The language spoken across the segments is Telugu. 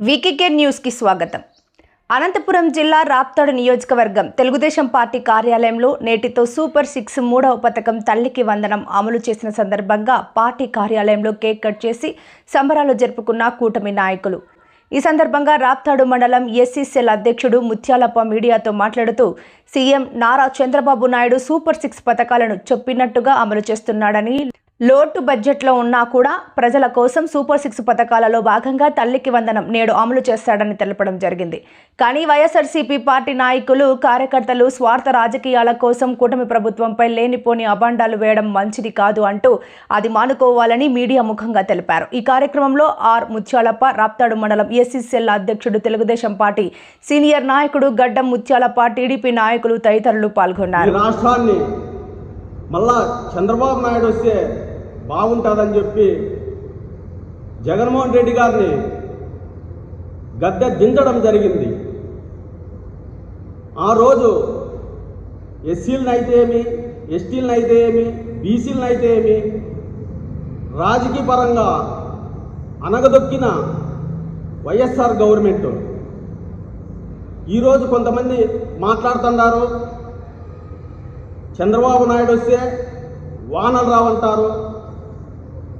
వీకేకే న్యూస్కి స్వాగతం. అనంతపురం జిల్లా రాప్తాడు నియోజకవర్గం తెలుగుదేశం పార్టీ కార్యాలయంలో నేటితో సూపర్ సిక్స్ మూడవ పథకం తల్లికి వందనం అమలు చేసిన సందర్భంగా పార్టీ కార్యాలయంలో కేక్ కట్ చేసి సంబరాలు జరుపుకున్న కూటమి నాయకులు. ఈ సందర్భంగా రాప్తాడు మండలం ఎస్సీసెల్ అధ్యక్షుడు ముత్యాలప్ప మీడియాతో మాట్లాడుతూ CM Nara Chandrababu Naidu super six పథకాలను చెప్పినట్టుగా అమలు చేస్తున్నాడని లోటు బడ్జెట్లో ఉన్నా కూడా ప్రజల కోసం సూపర్ సిక్స్ పథకాలలో భాగంగా తల్లికి వందనం నేడు అమలు చేస్తాడని తెలపడం జరిగింది. కానీ వైఎస్ఆర్సీపీ పార్టీ నాయకులు కార్యకర్తలు స్వార్థ రాజకీయాల కోసం కూటమి ప్రభుత్వంపై లేనిపోని అభాండాలు వేయడం మంచిది కాదు అంటూ అది మానుకోవాలని మీడియా ముఖంగా తెలిపారు. ఈ కార్యక్రమంలో ఆర్ ముత్యాలప్ప రాప్తాడు మండలం ఎస్సీసీఎల్ అధ్యక్షుడు తెలుగుదేశం పార్టీ సీనియర్ నాయకుడు గడ్డం ముత్యాలప్ప టీడీపీ నాయకులు తదితరులు పాల్గొన్నారు. రాష్ట్రాన్ని మళ్ళా చంద్రబాబు నాయుడు వస్తే బాగుంటుందని చెప్పి జగన్మోహన్ రెడ్డి గారిని గద్దె దించడం జరిగింది. ఆ రోజు ఎస్సీలను అయితే ఏమి ఎస్టీలను అయితే ఏమి బీసీలను అయితే ఏమి రాజకీయ పరంగా అనగదొక్కిన వైఎస్ఆర్ గవర్నమెంట్ ఈరోజు కొంతమంది మాట్లాడుతున్నారు చంద్రబాబు నాయుడు వస్తే వానలు రావంటారు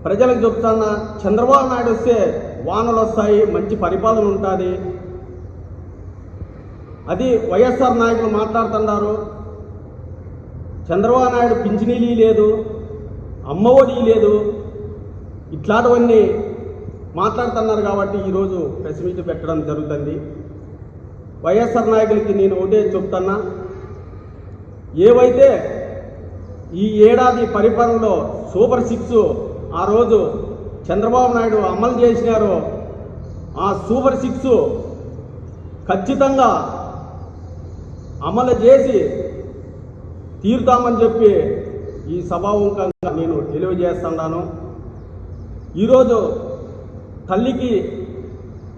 ప్రజలకు చెప్తున్నా చంద్రబాబు నాయుడు వస్తే వానలు వస్తాయి మంచి పరిపాలన ఉంటుంది. అది వైఎస్ఆర్ నాయకులు మాట్లాడుతున్నారు. చంద్రబాబు నాయుడు పింఛనీలీ లేదు అమ్మఒడి లేదు. ఇట్లాంటివన్నీ మాట్లాడుతున్నారు కాబట్టి ఈరోజు ప్రెస్ మీట్ పెట్టడం జరుగుతుంది. వైఎస్ఆర్ నాయకులకి నేను ఒకటే చెప్తున్నా. ఏవైతే ఈ ఏడాది పరిపాలనలో సూపర్ సిక్స్ ఆ రోజు చంద్రబాబు నాయుడు అమలు చేసినారో ఆ సూపర్ సిక్స్ ఖచ్చితంగా అమలు చేసి తీరుతామని చెప్పి ఈ సభాముఖంగా నేను తెలియజేస్తున్నాను. ఈరోజు తల్లికి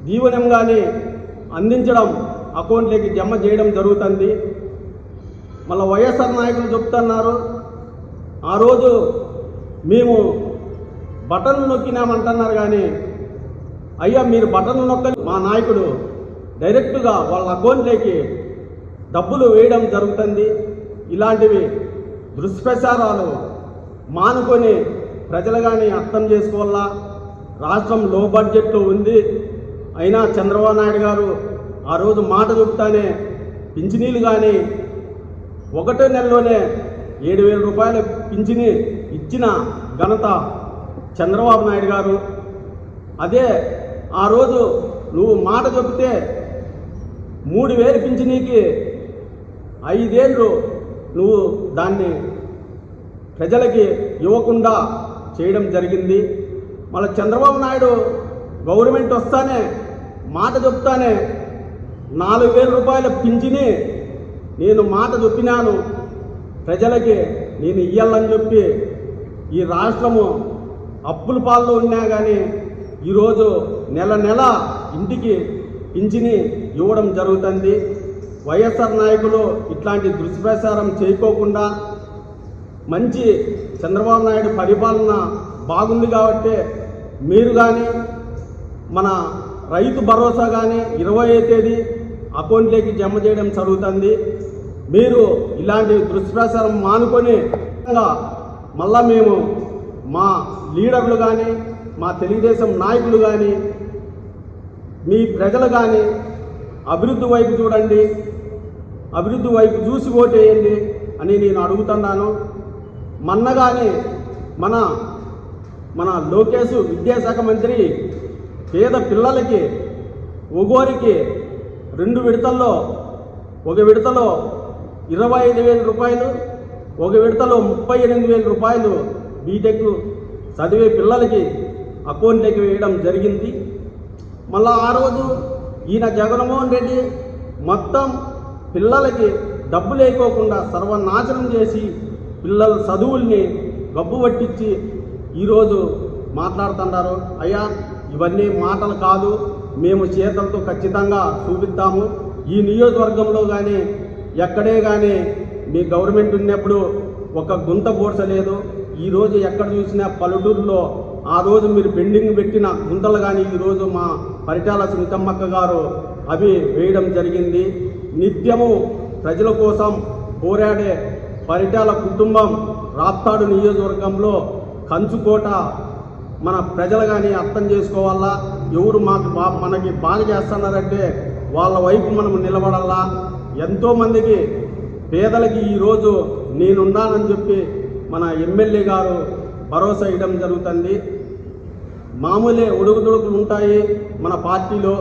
దీవెనం కానీ అందించడం అకౌంట్లోకి జమ చేయడం జరుగుతుంది. మళ్ళీ వైఎస్ఆర్ నాయకులు చెప్తున్నారు ఆ రోజు మేము బటన్లు నొక్కినామంటున్నారు కానీ అయ్యా మీరు బటన్లు నొక్కలి. మా నాయకుడు డైరెక్ట్గా వాళ్ళ అకౌంట్లోకి డబ్బులు వేయడం జరుగుతుంది. ఇలాంటివి దుష్ప్రచారాలు మానుకొని ప్రజలు కానీ అర్థం చేసుకోవాలా? రాష్ట్రం లో బడ్జెట్లో ఉంది. అయినా చంద్రబాబు నాయుడు గారు ఆ రోజు మాట చెప్తానే పింఛనీలు కానీ ఒకటో నెలలోనే ఏడు వేల రూపాయల పింఛని ఇచ్చిన ఘనత చంద్రబాబు నాయుడు గారు. అదే ఆ రోజు నువ్వు మాట చెబితే మూడు వేలు పింఛనీకి ఐదేళ్ళు నువ్వు దాన్ని ప్రజలకి ఇవ్వకుండా చేయడం జరిగింది. మళ్ళీ చంద్రబాబు నాయుడు గవర్నమెంట్ వస్తానే మాట చెప్తానే నాలుగు వేల రూపాయల పింఛని నేను మాట చెప్పినాను. ప్రజలకి నేను ఇయ్యాలని చెప్పి ఈ రాష్ట్రము అప్పుల పాల్లో ఉన్నా కానీ ఈరోజు నెల నెల ఇంటికి పింఛని ఇవ్వడం జరుగుతుంది. వైఎస్ఆర్ నాయకులు ఇట్లాంటి దుష్ప్రచారం చేయకోకుండా మంచి చంద్రబాబు నాయుడు పరిపాలన బాగుంది కాబట్టి మీరు కానీ మన రైతు భరోసా కానీ ఇరవై తేదీ అకౌంట్లోకి జమ చేయడం జరుగుతుంది. మీరు ఇలాంటి దుష్ప్రచారం మానుకొని మళ్ళా మేము మా లీడర్లు కానీ మా తెలుగుదేశం నాయకులు కానీ మీ ప్రజలు కానీ అభివృద్ధి వైపు చూడండి అభివృద్ధి వైపు చూసి ఓటేయండి అని నేను అడుగుతున్నాను. మొన్న మన మన లోకేష్ విద్యాశాఖ మంత్రి పేద పిల్లలకి ఒగోరికి రెండు విడతల్లో ఒక విడతలో ఇరవై ఐదు వేల రూపాయలు ఒక విడతలో ముప్పై ఎనిమిది వేల రూపాయలు బీటెక్ చదివే పిల్లలకి అకౌంట్లోకి వేయడం జరిగింది. మళ్ళా ఆ రోజు ఈయన జగన్మోహన్ రెడ్డి మొత్తం పిల్లలకి డబ్బు లేకోకుండా సర్వనాశనం చేసి పిల్లల చదువుల్ని గబ్బు పట్టించి ఈరోజు మాట్లాడుతున్నారు. అయ్యా ఇవన్నీ మాటలు కాదు మేము చేతలతో ఖచ్చితంగా చూపిస్తాము. ఈ నియోజకవర్గంలో కానీ ఎక్కడే కానీ మీ గవర్నమెంట్ ఉన్నప్పుడు ఒక గుంత బోడ్చలేదు ఈరోజు ఎక్కడ చూసినా పల్లెటూరులో ఆ రోజు మీరు పెండింగ్ పెట్టిన గుంతలు కానీ ఈరోజు మా పరిటాల సునీతమ్మక్క గారు అవి వేయడం జరిగింది. నిత్యము ప్రజల కోసం పోరాడే పరిటాల కుటుంబం రాప్తాడు నియోజకవర్గంలో కంచుకోట మన ప్రజలు కానీ అర్థం చేసుకోవాలా? ఎవరు మాకు బా మనకి బాగా చేస్తున్నారంటే వాళ్ళ వైపు మనం నిలబడాలా? ఎంతోమందికి పేదలకి ఈరోజు నేనున్నానని చెప్పి మన ఎమ్మెల్యే గారు భరోసా ఇవ్వడం జరుగుతుంది. మామూలే ఉడుకుదుడుకులు ఉంటాయి మన పార్టీలో.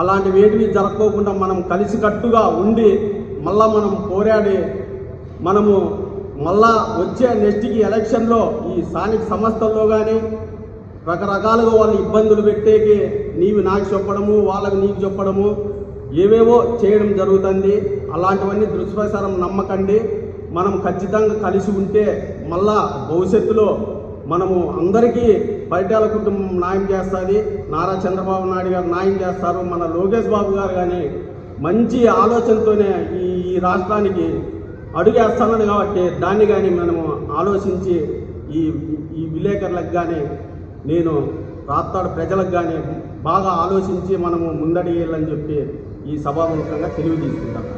అలాంటివి ఏటివి జరగకోకుండా మనం కలిసికట్టుగా ఉండి మళ్ళా మనం పోరాడి మనము మళ్ళా వచ్చే నెక్స్ట్కి ఎలక్షన్లో ఈ స్థానిక సంస్థల్లో కానీ రకరకాలుగా వాళ్ళు ఇబ్బందులు పెట్టేకి నీవి నాకు చెప్పడము వాళ్ళకి నీకు చెప్పడము ఏవేవో చేయడం జరుగుతుంది. అలాంటివన్నీ దుష్ప్రచారం నమ్మకండి. మనం ఖచ్చితంగా కలిసి ఉంటే మళ్ళా భవిష్యత్తులో మనము అందరికీ పరిటాల కుటుంబం న్యాయం చేస్తుంది. నారా చంద్రబాబు నాయుడు గారు న్యాయం చేస్తారు. మన లోకేష్ బాబు గారు కానీ మంచి ఆలోచనతోనే ఈ రాష్ట్రానికి అడుగేస్తున్నాడు కాబట్టి దాన్ని కానీ మనము ఆలోచించి ఈ ఈ విలేకరులకు కానీ నేను రాప్తాడు ప్రజలకు కానీ బాగా ఆలోచించి మనము ముందడిగేయాలని చెప్పి ఈ సభాముఖంగా తెలియజేసుకుంటాను